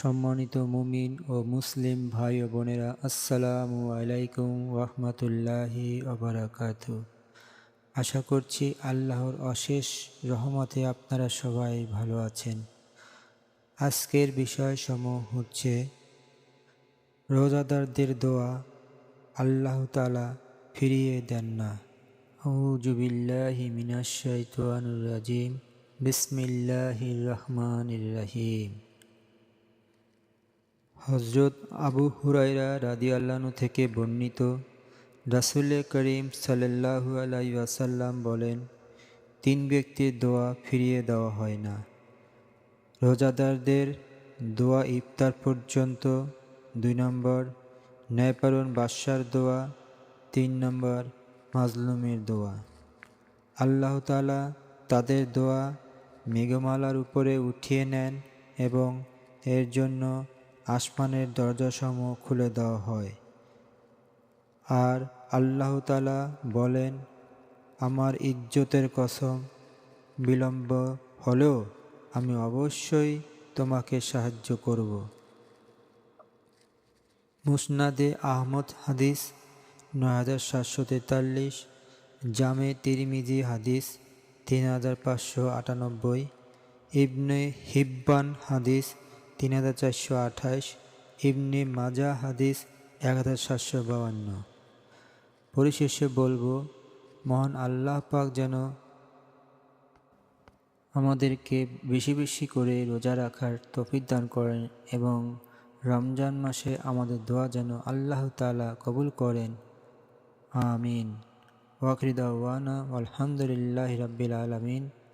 সম্মানিত মুমিন ও মুসলিম ভাই ও বোনেরা, আসসালামু আলাইকুম ওরহমতুল্লাহি অবরাকাত আশা করছি আল্লাহর অশেষ রহমতে আপনারা সবাই ভালো আছেন। আজকের বিষয় সমূহ হচ্ছে রোজাদারদের দোয়া, আল্লাহ তালা ফিরিয়ে দেন না। আউজুবিল্লাহি মিনাশাইতানুর রাজিম। বিসমিল্লাহির রহমানির রহিম। হজরত আবু হুরাইরা রাদিয়াল্লাহু থেকে বর্ণিত রাসুল করিম সাল্লাল্লাহু আলাই ওয়াসাল্লাম বলেন, তিন ব্যক্তির দোয়া ফিরিয়ে দেওয়া হয় না। রোজাদারদের দোয়া ইফতার পর্যন্ত দুই নম্বর ন্যায়পারণ বাদশার দোয়া, তিন নম্বর, মাজলুমের দোয়া। আল্লাহ তালা তাদের দোয়া মেঘমালার উপরে উঠিয়ে নেন এবং এর জন্য আসমানের দরজাসমূহ খুলে দেওয়া হয়। আর আল্লাহ তালা বলেন, আমার ইজ্জতের কসম, বিলম্ব হলেও আমি অবশ্যই তোমাকে সাহায্য করব। মুসনাদে আহমদ হাদিস নয় হাজার সাতশো তেতাল্লিশ, জামে তিরিমিজি হাদিস তিন হাজার পাঁচশো আটানব্বই, ইবনে হিব্বান হাদিস তিন হাজার চারশো আঠাশ, ইবনে মাজা হাদিস এক হাজার সাতশো বাউান্ন। পরিশেষে বলব, মহান আল্লাহ পাক যেন আমাদেরকে বেশি বেশি করে রোজা রাখার তফিক দান করেন এবং রমজান মাসে আমাদের দোয়া যেন আল্লাহ তালা কবুল করেন। আমিন। ওয়াকরিদাওয়ানা আলহামদুলিল্লাহ রবিল আলমিন।